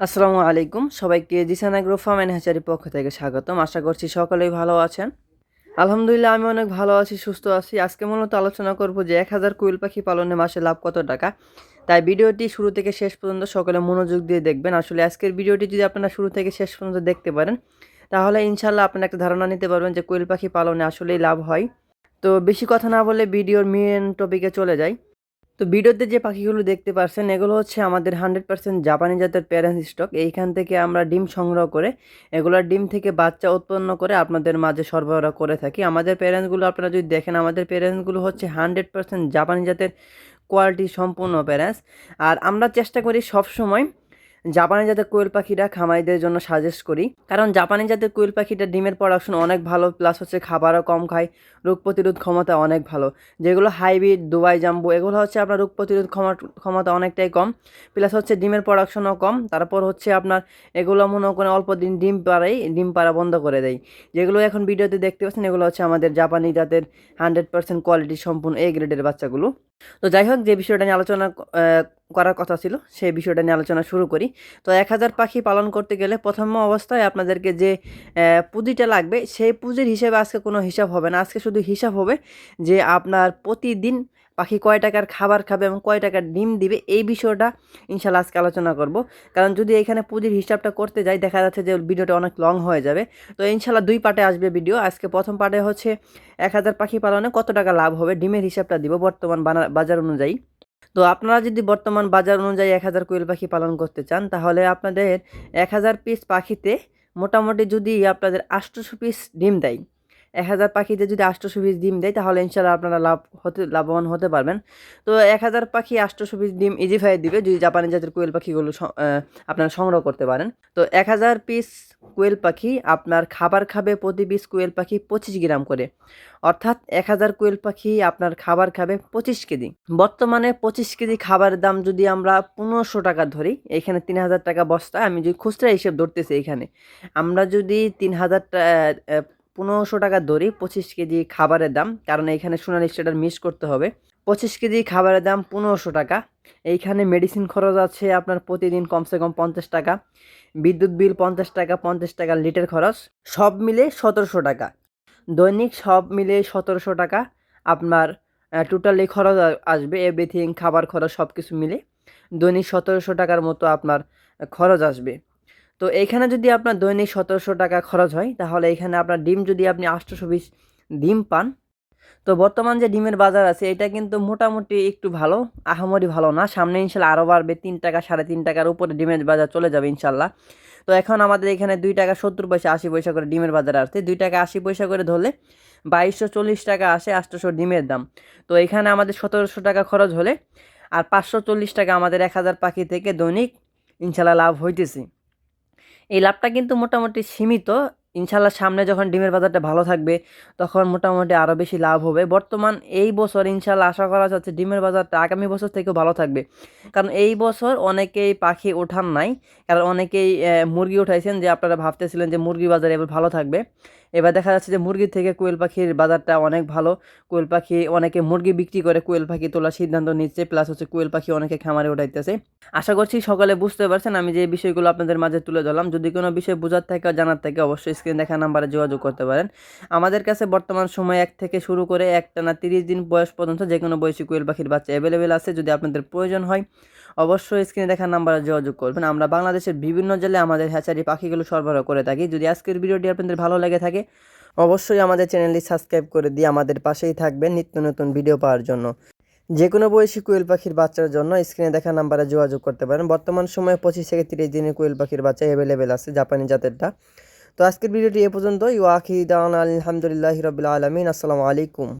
আসসালামু আলাইকুম। সবাইকে জিসান আগ্রো ফার্ম অ্যান্ড পক্ষ থেকে স্বাগতম। আশা করছি সকলেই ভালো আছেন। আলহামদুলিল্লাহ, আমি অনেক ভালো আছি, সুস্থ আছি। আজকে মূলত আলোচনা করব যে এক হাজার কুইল পাখি পালনে মাসে লাভ কত টাকা। তাই ভিডিওটি শুরু থেকে শেষ পর্যন্ত সকলে মনোযোগ দিয়ে দেখবেন। আসলে আজকের ভিডিওটি যদি আপনারা শুরু থেকে শেষ পর্যন্ত দেখতে পারেন, তাহলে ইনশাল্লাহ আপনারা একটা ধারণা নিতে পারবেন যে কোয়েল পাখি পালনে আসলেই লাভ হয়। তো বেশি কথা না বলে ভিডিওর মেন টপিকে চলে যাই। তো ভিডিওতে যে পাখিগুলো দেখতে পাচ্ছেন এগুলো হচ্ছে আমাদের হান্ড্রেড পার্সেন্ট জাপানি জাতের প্যারেন্টস স্টক এইখান থেকে আমরা ডিম সংগ্রহ করে এগুলোর ডিম থেকে বাচ্চা উৎপন্ন করে আপনাদের মাঝে সরবরাহ করে থাকি। আমাদের প্যারেন্টসগুলো আপনারা যদি দেখেন, আমাদের প্যারেন্টসগুলো হচ্ছে হান্ড্রেড পার্সেন্ট জাপানি জাতের কোয়ালিটি সম্পূর্ণ প্যারেন্টস আর আমরা চেষ্টা করি সবসময় জাপানি জাতের কোয়েল পাখিটা খামারিদের জন্য সাজেস্ট করি, কারণ জাপানি জাতের কোয়েল পাখিটা ডিমের প্রোডাকশন অনেক ভালো প্লাস হচ্ছে খাবারও কম খায়, রোগ প্রতিরোধ ক্ষমতা অনেক ভালো। যেগুলো হাইব্রিড দুবাই, জাম্বু, এগুলো হচ্ছে আপনার রোগ প্রতিরোধ ক্ষমা- ক্ষমতা অনেকটাই কম প্লাস হচ্ছে ডিমের প্রোডাকশনও কম, তারপর হচ্ছে আপনার এগুলো মনে করে অল্প দিন ডিম পাড়াই, ডিম পাড়া বন্ধ করে দেয় যেগুলো এখন ভিডিওতে দেখতে পাচ্ছেন, এগুলো হচ্ছে আমাদের জাপানি জাতের হান্ড্রেড পার্সেন্ট কোয়ালিটি সম্পূর্ণ এ গ্রেডের বাচ্চাগুলো। তো যাই হোক, যে বিষয়টা নিয়ে আলোচনা করার কথা ছিল, সেই বিষয়টা নিয়ে আলোচনা শুরু করি। তো এক হাজার পাখি পালন করতে গেলে প্রথম অবস্থায় আপনাদেরকে যে পুঁজিটা লাগবে, সেই পুঁজির হিসেবে আজকে কোনো হিসাব হবে না। আজকে শুধু হিসাব হবে যে, আপনার প্রতিদিন পাখি কয় টাকার খাবার খাবে এবং কয় টাকার ডিম দিবে, এই বিষয়টা ইনশাল্লাহ আজকে আলোচনা করব। কারণ যদি এখানে পুঁজির হিসাবটা করতে যাই, দেখা যাচ্ছে যে ভিডিওটা অনেক লং হয়ে যাবে। তো ইনশাল্লাহ দুই পার্টে আসবে ভিডিও। আজকে প্রথম পার্টে হচ্ছে এক হাজার পাখি পালনে কত টাকা লাভ হবে, ডিমের হিসাবটা দিব বর্তমান বাজার অনুযায়ী। তো আপনারা যদি বর্তমান বাজার অনুযায়ী এক হাজার কোয়েল পাখি পালন করতে চান, তাহলে আপনাদের এক হাজার পিস পাখিতে মোটামুটি যদি আপনাদের আটশোশো পিস ডিম দেয় এক হাজার পাখিতে যদি আটশোশো পিস ডিম দেয়, তাহলে ইনশাল্লাহ আপনারা লাভ হতে, লাভবান হতে পারবেন। তো এক হাজার পাখি আটশোশো পিস ডিম ইজিফাই দিবে যদি জাপানি জাতের কোয়েল পাখিগুলো আপনারা সংগ্রহ করতে পারেন। তো এক হাজার পিস কোয়েল পাখি আপনার খাবার খাবে প্রতি পিস কোয়েল পাখি পঁচিশ গ্রাম করে। অর্থাৎ এক হাজার কোয়েল পাখি আপনার খাবার খাবে পঁচিশ কেজি। বর্তমানে পঁচিশ কেজি খাবারের দাম যদি আমরা পনেরোশো টাকা ধরি, এখানে তিন হাজার টাকা বস্তা, আমি যদি খুচরা হিসেব ধরতেছি এখানে। আমরা যদি তিন হাজার পনেরোশো টাকা ধরি পঁচিশ কেজি খাবারের দাম। কারণ এখানে সোনালি স্টেটার মিস করতে হবে। পঁচিশ কেজি খাবারের দাম পনেরোশো টাকা। এইখানে মেডিসিন খরচ আছে আপনার প্রতিদিন কমসে কম পঞ্চাশ টাকা। বিদ্যুৎ বিল পঞ্চাশ টাকা পঞ্চাশ টাকা লিটার খরচ। সব মিলে সতেরোশো টাকা। দৈনিক সব মিলে সতেরোশো টাকা। আপনার টোটালি খরচ আসবে। এভরিথিং খাবার খরচ সব কিছু মিলে দৈনিক সতেরোশো টাকার মতো আপনার খরচ আসবে। তো এখানে যদি আপনার দৈনিক সতেরোশো টাকা খরচ হয়, তাহলে এখানে আপনার ডিম যদি আপনি আটশোশো বিশ ডিম পান, তো বর্তমান যে ডিমের বাজার আছে, এটা কিন্তু মোটামুটি একটু ভালো, আহামরি ভালো না। সামনে ইনশাল্লাহ আরও বাড়বে, তিন টাকা, সাড়ে তিন টাকার উপরে ডিমের বাজার চলে যাবে ইনশাল্লাহ। তো এখন আমাদের এখানে দুই টাকা সত্তর পয়সা, আশি পয়সা করে ডিমের বাজার আসছে। দুই টাকা, আশি পয়সা করে ধরলে বাইশশো চল্লিশ টাকা আসে আটশোশো ডিমের দাম। তো এখানে আমাদের সতেরোশো টাকা খরচ হলে আর পাঁচশো চল্লিশ টাকা আমাদের এক হাজার পাখি থেকে দৈনিক ইনশাল্লাহ লাভ হইতেছে। এই লাভটা কিন্তু মোটামুটি সীমিত। ইনশাল্লাহ সামনে যখন ডিমের বাজারটা ভালো থাকবে, তখন মোটামুটি আরও বেশি লাভ হবে। বর্তমান এই বছর ইনশাল্লাহ আশা করা যাচ্ছে ডিমের বাজারটা আগামী বছর থেকেও ভালো থাকবে। কারণ এই বছর অনেকেই পাখি ওঠান নাই। কারণ অনেকেই মুরগি উঠাইছেন যে আপনারা ভাবতেছিলেন যে মুরগি বাজার এবার ভালো থাকবে। এবার দেখা যাচ্ছে যে মুরগির থেকে কোয়েল পাখির বাজারটা অনেক ভালো। কোয়েল পাখি অনেকে মুরগি বিক্রি করে কোয়েল পাখি তোলার সিদ্ধান্ত নিচ্ছে প্লাস হচ্ছে কোয়েল পাখি অনেকে খামারে উঠাইতেছে। আশা করছি সকালে বুঝতে পারছেন, আমি যে বিষয়গুলো আপনাদের মাঝে তুলে ধরলাম, যদি কোনো বিষয় বোঝার থাকে, জানার থাকে, অবশ্যই স্ক্রিন দেখা নাম্বারে যোগাযোগ করতে পারেন। আমাদের কাছে বর্তমান সময় এক থেকে শুরু করে একটা না তিরিশ দিন বয়স পর্যন্ত যে কোনো বয়সী কোয়েল পাখির বাচ্চা অ্যাভেলেবেল আছে, যদি আপনাদের প্রয়োজন হয়। অবশ্যই স্ক্রিনে দেখা নাম্বারে যোগাযোগ করবেন। আমরা বাংলাদেশের বিভিন্ন জেলায় আমাদের হ্যাচারি পাখিগুলো সরবরাহ করে থাকি। যদি আজকের ভিডিওটি আপনাদের ভালো লেগে থাকে, অবশ্যই আমাদের চ্যানেলটি সাবস্ক্রাইব করে দিয়ে আমাদের পাশেই থাকবেন নিত্য নতুন ভিডিও পাওয়ার জন্য। যে কোনো বয়সী কোয়েল পাখির বাচ্চার জন্য স্ক্রিনে দেখা নাম্বারে যোগাযোগ করতে পারেন। বর্তমান সময়ে পঁচিশ থেকে তিরিশ দিনের কোয়েল পাখির বাচ্চা অ্যাভেলেবেল আছে জাপানি জাতেরটা। তো আজকের ভিডিওটি এ পর্যন্তই। ওয়াকি দাওয়ান আলহামদুলিল্লাহ রবিল আলমিন। আসসালামু আলাইকুম।